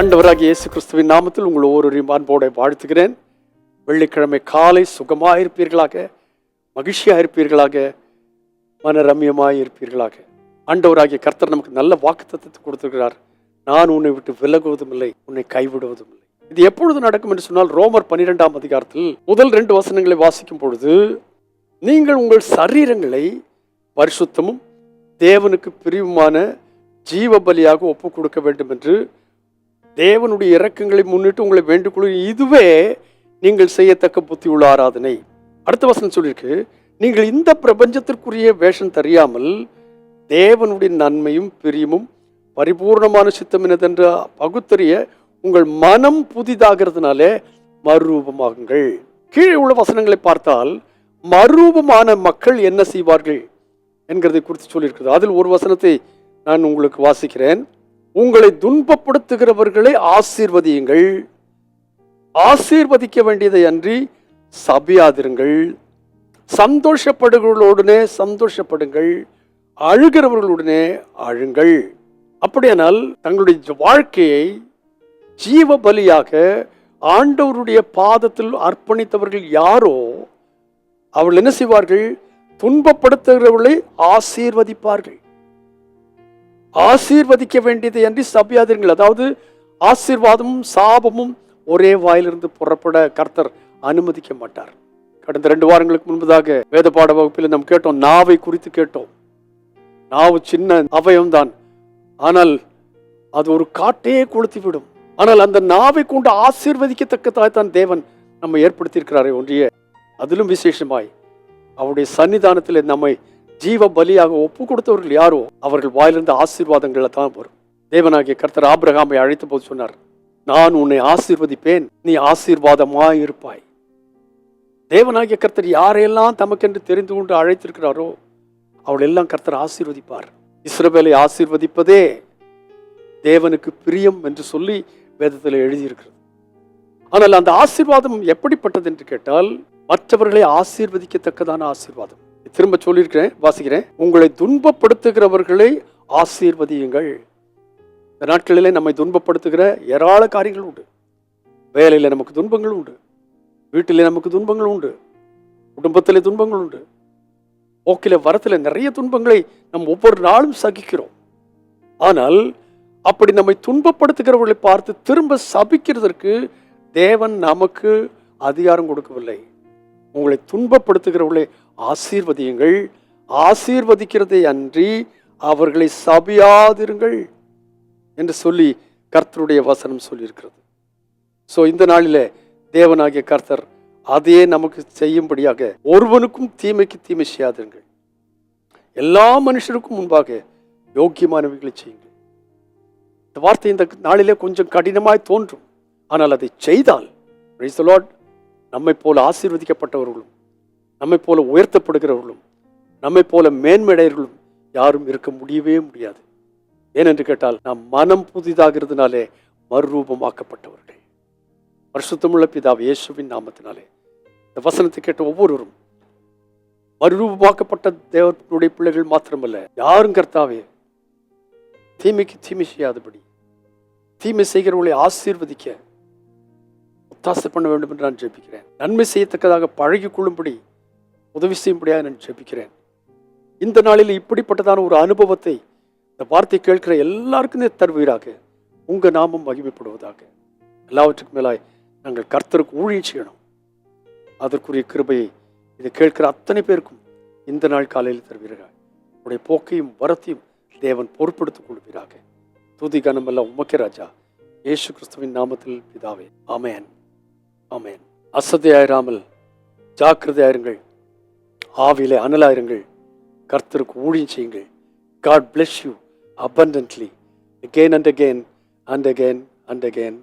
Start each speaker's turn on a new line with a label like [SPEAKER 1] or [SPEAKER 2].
[SPEAKER 1] அண்டவராக இயேசு கிறிஸ்துவின் நாமத்தில் உங்கள் ஒவ்வொருவரையும் அன்போடு வாழ்த்துகிறேன். வெள்ளிக்கிழமை காலை சுகமாக இருப்பீர்களாக மகிழ்ச்சியாக இருப்பீர்களாக மனரம்யமாக இருப்பீர்களாக. ஆண்டவராகிய கர்த்தர் நமக்கு நல்ல வாக்குத்தத்தை கொடுத்துருக்கிறார். நான் உன்னை விட்டு விலகுவதும் இல்லை உன்னை கைவிடுவதும் இல்லை இது எப்பொழுது நடக்கும் என்று சொன்னால் ரோமர் பன்னிரெண்டாம் அதிகாரத்தில் முதல் ரெண்டு வசனங்களை வாசிக்கும் பொழுது நீங்கள் உங்கள் சரீரங்களை பரிசுத்தமும் தேவனுக்கு பிரிவுமான ஜீவ பலியாக ஒப்பு கொடுக்க வேண்டும் என்று தேவனுடைய இறக்கங்களை முன்னிட்டு உங்களை வேண்டிக் இதுவே நீங்கள் செய்யத்தக்க புத்தி உள்ள ஆராதனை. அடுத்த வசனம் சொல்லியிருக்கு நீங்கள் இந்த பிரபஞ்சத்திற்குரிய வேஷம் தெரியாமல் தேவனுடைய நன்மையும் பிரியமும் பரிபூர்ணமான சித்தம் என்னதென்று பகுத்தறிய உங்கள் மனம் புதிதாகிறதுனாலே மறுரூபமாகுங்கள். கீழே உள்ள வசனங்களை பார்த்தால் மறுரூபமான மக்கள் என்ன செய்வார்கள் என்கிறதை குறித்து சொல்லியிருக்கிறது. அதில் ஒரு வசனத்தை நான் உங்களுக்கு வாசிக்கிறேன். உங்களை துன்பப்படுத்துகிறவர்களை ஆசீர்வதியுங்கள். ஆசீர்வதிக்க வேண்டியதை அன்றி சபியாதிருங்கள். சந்தோஷப்படுகிறவர்களுடனே சந்தோஷப்படுங்கள். அழுகிறவர்களுடனே அழுங்கள். அப்படியானால் தங்களுடைய வாழ்க்கையை ஜீவ பலியாக ஆண்டவருடைய பாதத்தில் அர்ப்பணித்தவர்கள் யாரோ அவர்கள் என்ன செய்வார்கள்? துன்பப்படுத்துகிறவர்களை ஆசீர்வதிப்பார்கள். ஆசீர்வதிக்க வேண்டியது என்று சபியாதிருங்கள் அதாவது ஆசீர்வாதமும் சாபமும் ஒரே வாயிலிருந்து புறப்பட கர்த்தர் அனுமதிக்க மாட்டார். கடந்த ரெண்டு வாரங்களுக்கு முன்பதாக வேத பாட வகுப்பில் நாம் கேட்டோம் நாவை குறித்து கேட்டோம். நாவு சின்ன அவயம்தான் ஆனால் அது ஒரு காட்டையே கொளுத்தி விடும் ஆனால் அந்த நாவை கொண்டு ஆசீர்வதிக்கத்தக்கதாய் தான் தேவன் நம்ம ஏற்படுத்தியிருக்கிறாரே ஒன்றிய அதிலும் விசேஷமாய் அவருடைய சன்னிதானத்தில் நம்மை ஜீவ பலியாக ஒப்பு கொடுத்தவர்கள் யாரோ அவர்கள் வாயிலிருந்து ஆசீர்வாதங்களை தான் வரும். தேவனாகிய கர்த்தர் ஆபிரகாமை அழைத்த போது சொன்னார் நான் உன்னை ஆசீர்வதிப்பேன் நீ ஆசீர்வாதமாய் இருப்பாய். தேவனாகிய கர்த்தர் யாரையெல்லாம் தமக்கென்று தெரிந்து கொண்டு அழைத்திருக்கிறாரோ அவள் எல்லாம் கர்த்தர் ஆசீர்வதிப்பார். இஸ்ரவேலை ஆசீர்வதிப்பதே தேவனுக்கு பிரியம் என்று சொல்லி வேதத்தில் எழுதியிருக்கிறது. ஆனால் அந்த ஆசீர்வாதம் எப்படிப்பட்டது என்று கேட்டால் மற்றவர்களை ஆசீர்வதிக்கத்தக்கதான ஆசீர்வாதம். திரும்ப சொல்லியிருக்கிறேன் வாசிக்கிறேன். உங்களை துன்பப்படுத்துகிறவர்களை ஆசீர்வதியுங்கள். இந்த நாட்களிலே நம்மை துன்பப்படுத்துகிற ஏராள காரியங்கள் உண்டு. வேலையில் நமக்கு துன்பங்கள் உண்டு. வீட்டிலே நமக்கு துன்பங்கள் உண்டு. குடும்பத்திலே துன்பங்கள் உண்டு. போக்கில வரத்தில் நிறைய துன்பங்களை நம் ஒவ்வொரு நாளும் சகிக்கிறோம். ஆனால் அப்படி நம்மை துன்பப்படுத்துகிறவர்களை பார்த்து திரும்ப சபிக்கிறதற்கு தேவன் நமக்கு அதிகாரம் கொடுக்கவில்லை. உங்களை துன்பப்படுத்துகிறவர்களை ஆசீர்வதியுங்கள். ஆசீர்வதிக்கிறதை அன்றி அவர்களை சபியாதிருங்கள் என்று சொல்லி கர்த்தருடைய வசனம் சொல்லியிருக்கிறது. ஸோ இந்த நாளில் தேவனாகிய கர்த்தர் அதையே நமக்கு செய்யும்படியாக ஒருவனுக்கும் தீமைக்கு தீமை செய்யாதிருங்கள். எல்லா மனுஷருக்கும் முன்பாக யோக்கியமானவைகளை செய்யுங்கள். இந்த வார்த்தை இந்த நாளிலே கொஞ்சம் கடினமாய் தோன்றும். ஆனால் அதை செய்தால் நம்மை போல ஆசீர்வதிக்கப்பட்டவர்களும் நம்மை போல உயர்த்தப்படுகிறவர்களும் நம்மை போல மேன்மையடையர்களும் யாரும் இருக்க முடியவே முடியாது. ஏனென்று கேட்டால் நாம் மனம் புதிதாகிறதுனாலே மறுரூபமாக்கப்பட்டவர்களே. பரிசுத்தமுள்ள பிதாவை இயேசுவின் நாமத்தினாலே இந்த வசனத்தை கேட்ட ஒவ்வொருவரும் மறுரூபமாக்கப்பட்ட தேவனுடைய பிள்ளைகள் மாத்திரமல்ல யாரும் கர்த்தாவே தீமைக்கு தீமை செய்யாதபடி தீமை செய்கிறவர்களை ஆசீர்வதிக்க ஒத்தாசை பண்ண வேண்டும் என்று நான் ஜெபிக்கிறேன். நன்மை செய்யத்தக்கதாக பழகிக் கொள்ளும்படி உதவி செய்யும்படியாக நான் ஜெபிக்கிறேன். இந்த நாளில் இப்படிப்பட்டதான ஒரு அனுபவத்தை இந்த வார்த்தை கேட்கிற எல்லாருக்குமே தருவீராக. உங்கள் நாமம் மகிமைப்படுவதாக. எல்லாவற்றுக்கும் மேலாய் நாங்கள் கர்த்தருக்கு ஊழியம் செய்யணும். அதற்குரிய கிருபையை இதை கேட்கிற அத்தனை பேருக்கும் இந்த நாள் காலையில் தருவீர்கள் உடைய போக்கையும் வரத்தையும் தேவன் பொறுப்படுத்திக் கொள்வீராக. துதி கனமெல்லாம் உமக்கே ராஜா. இயேசு கிறிஸ்துவின் நாமத்தில் பிதாவே. ஆமேன். ஆமேன். அசதியாயிராமல் ஜாக்கிரதையாயிருங்கள். ஆவியிலே அனலாயிருங்கள். கர்த்தருக்கு ஊழியம் செய்யுங்கள். God bless you abundantly again and again and again and again